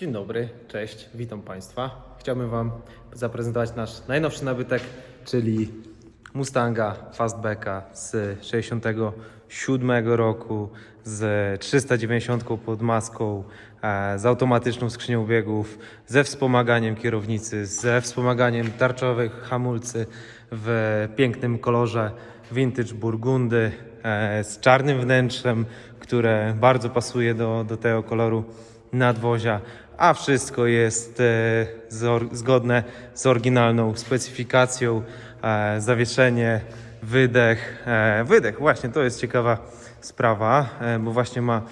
Dzień dobry, cześć, witam Państwa. Chciałbym Wam zaprezentować nasz najnowszy nabytek, czyli Mustanga Fastbacka z 67 roku z 390 pod maską, e, z automatyczną skrzynią biegów, ze wspomaganiem kierownicy, ze wspomaganiem tarczowych hamulcy w pięknym kolorze vintage burgundy e, z czarnym wnętrzem, które bardzo pasuje do, do tego koloru nadwozia, a wszystko jest e, zgodne z oryginalną specyfikacją. E, zawieszenie, wydech. E, wydech, właśnie to jest ciekawa sprawa, bo właśnie ma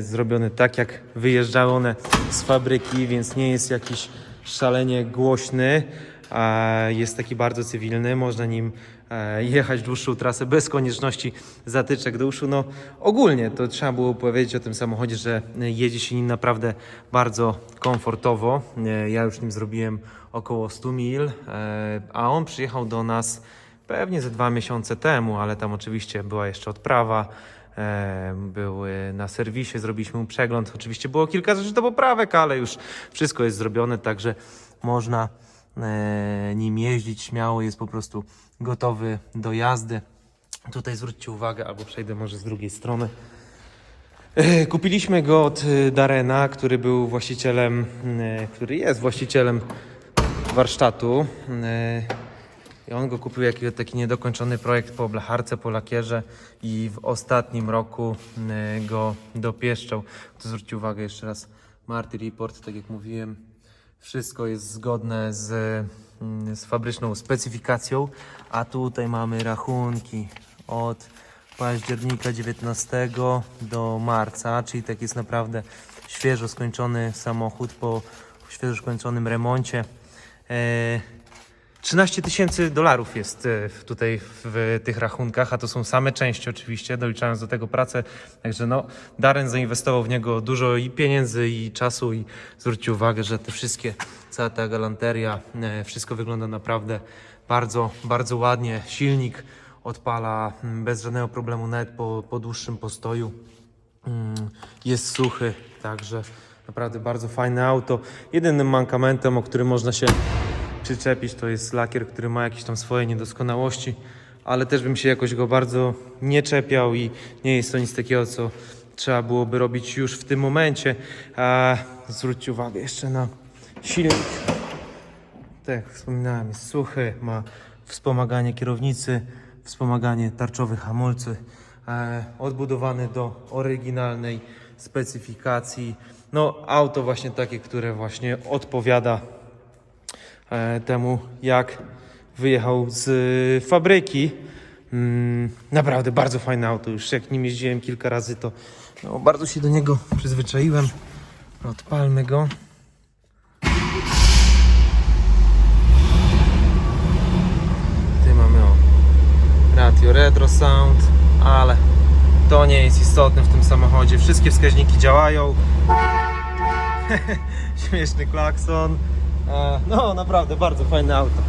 zrobione tak, jak wyjeżdżały one z fabryki, więc nie jest jakiś szalenie głośny. Jest taki bardzo cywilny, można nim jechać dłuższą trasę bez konieczności zatyczek do uszu. No ogólnie to trzeba było powiedzieć o tym samochodzie, że e, jedzie się nim naprawdę bardzo komfortowo. E, Ja już nim zrobiłem około 100 mil, e, a on przyjechał do nas pewnie ze dwa miesiące temu, ale tam oczywiście była jeszcze odprawa. e, Były na serwisie, zrobiliśmy mu przegląd. Oczywiście było kilka rzeczy do poprawek, ale już wszystko jest zrobione, także można e, nim jeździć śmiało, jest po prostu gotowy do jazdy. Tutaj zwróćcie uwagę, albo przejdę może z drugiej strony. E, Kupiliśmy go od e, Darena, który był właścicielem, e, który jest właścicielem warsztatu. E, I on go kupił jako taki niedokończony projekt po blacharce, po lakierze i w ostatnim roku e, go dopieszczał. Zwróćcie uwagę jeszcze raz, Marty Report, tak jak mówiłem, wszystko jest zgodne z, mm, z fabryczną specyfikacją, a tutaj mamy rachunki od października 19 do marca, czyli tak jest naprawdę świeżo skończony samochód po świeżo skończonym remoncie. E, 13 tysięcy dolarów jest e, tutaj w tych rachunkach, a to są same części oczywiście, doliczając do tego pracę. Także no, Darren zainwestował w niego dużo i pieniędzy, i czasu i zwróćcie uwagę, że te wszystkie, cała ta galanteria, e, wszystko wygląda naprawdę bardzo, bardzo ładnie. Silnik odpala mm, bez żadnego problemu, nawet po, po dłuższym postoju. Mm, Jest suchy, także naprawdę bardzo fajne auto. Jedynym mankamentem, o którym można się przyczepić, to jest lakier, który ma jakieś tam swoje niedoskonałości, ale też bym się jakoś go bardzo nie czepiał i nie jest to nic takiego, co trzeba byłoby robić już w tym momencie. A zwróćcie uwagę jeszcze na silnik. Tak jak wspominałem, jest suchy, ma wspomaganie kierownicy, wspomaganie tarczowych hamulcy, e, odbudowany do oryginalnej specyfikacji. No, auto właśnie takie, które właśnie odpowiada temu, jak wyjechał z fabryki. Mm, naprawdę bardzo fajne auto. Już jak nim jeździłem kilka razy, to no, bardzo się do niego przyzwyczaiłem. Odpalmy go. Tutaj mamy o radio retro sound, ale to nie jest istotne w tym samochodzie. Wszystkie wskaźniki działają. Śmieszny klakson. E, No, naprawdę bardzo fajne auto.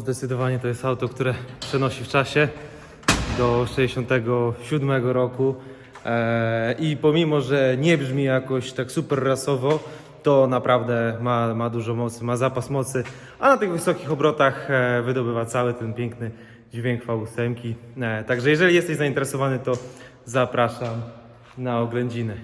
Zdecydowanie to jest auto, które przenosi w czasie do 67 roku e, i pomimo, że nie brzmi jakoś tak super rasowo, to naprawdę ma, ma dużo mocy, ma zapas mocy, a na tych wysokich obrotach e, wydobywa cały ten piękny dźwięk V8. E, także jeżeli jesteś zainteresowany, to zapraszam na oględziny.